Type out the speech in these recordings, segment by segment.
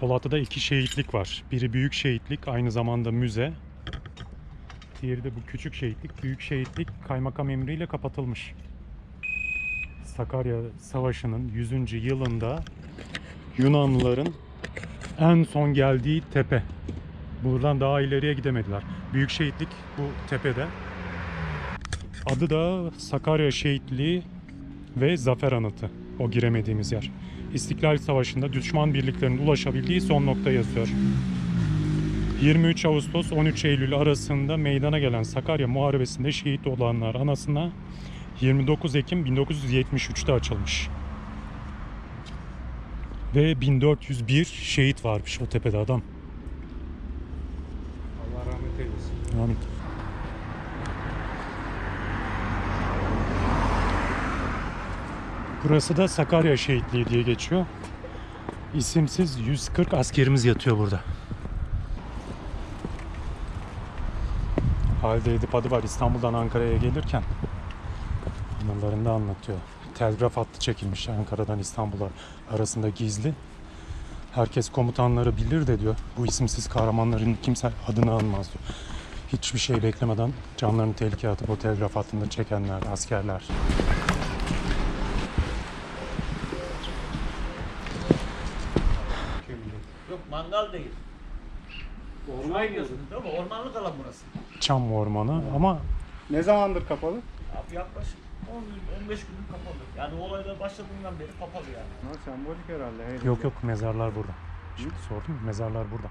Polatlı'da iki şehitlik var. Biri büyük şehitlik aynı zamanda müze. Diğeri de bu küçük şehitlik. Büyük şehitlik kaymakam emriyle kapatılmış. Sakarya Savaşı'nın 100. yılında Yunanlıların en son geldiği tepe. Buradan daha ileriye gidemediler. Büyük şehitlik bu tepede. Adı da Sakarya Şehitliği ve Zafer Anıtı. O giremediğimiz yer. İstiklal Savaşı'nda düşman birliklerinin ulaşabildiği son nokta yazıyor. 23 Ağustos 13 Eylül arasında meydana gelen Sakarya Muharebesi'nde şehit olanlar anasına 29 Ekim 1973'te açılmış. Ve 1401 şehit varmış o tepede adam. Allah rahmet eylesin. Amin. Burası da Sakarya Şehitliği diye geçiyor. İsimsiz 140 askerimiz yatıyor burada. Halide Edip adı var İstanbul'dan Ankara'ya gelirken anılarında anlatıyor. Telgraf hattı çekilmiş Ankara'dan İstanbul'a arasında gizli. Herkes komutanları bilir de diyor. Bu isimsiz kahramanların kimse adını anmaz diyor. Hiçbir şey beklemeden canlarını tehlikeye atıp o telgraf hattında çekenler, askerler. Yok mangal değil. Orman diyorsunuz değil mi? Ormanlık alan burası. Çam ormanı ama Ne zamandır kapalı? Abi yaklaşık 10 gün, 15 gündür kapalı. Yani olaylar başladığından beri kapalı yani. Ha, sembolik herhalde. Hey, yok yok mezarlar burada. Şimdi sordum ya, mezarlar burada.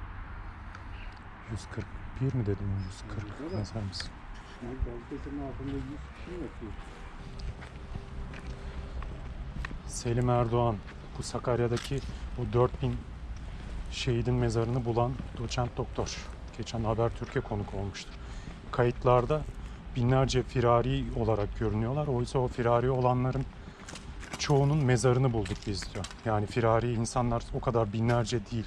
141 mi dedim 140 Güzel. mezarımız. Balıkesir'in altında 100 kişi mi yatıyor? Selim Erdoğan bu Sakarya'daki bu 4000 şehidin mezarını bulan doçent doktor. Geçen Habertürk'e konuk olmuştu. Kayıtlarda binlerce firari olarak görünüyorlar. Oysa o firari olanların çoğunun mezarını bulduk biz diyor. Yani firari insanlar o kadar binlerce değil.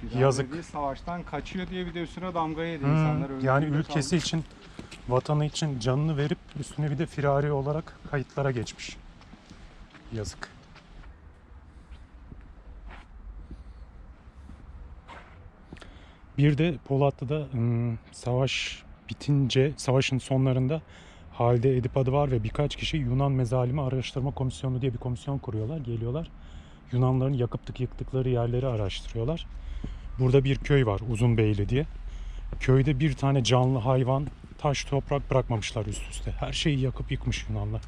Fidan Yazık. dediği savaştan kaçıyor diye bir de üstüne damga yedi Hmm, insanlar. yani ülkesi saldı. için, vatanı için canını verip üstüne bir de firari olarak kayıtlara geçmiş. Yazık. Bir de Polatlı'da ım, savaş bitince, savaşın sonlarında Halide Edip adı var ve birkaç kişi Yunan Mezalimi Araştırma Komisyonu diye bir komisyon kuruyorlar. Geliyorlar. Yunanların yakıp yıktıkları yerleri araştırıyorlar. Burada bir köy var Uzunbeyli diye. Köyde bir tane canlı hayvan, taş, toprak bırakmamışlar üst üste. Her şeyi yakıp yıkmış Yunanlar.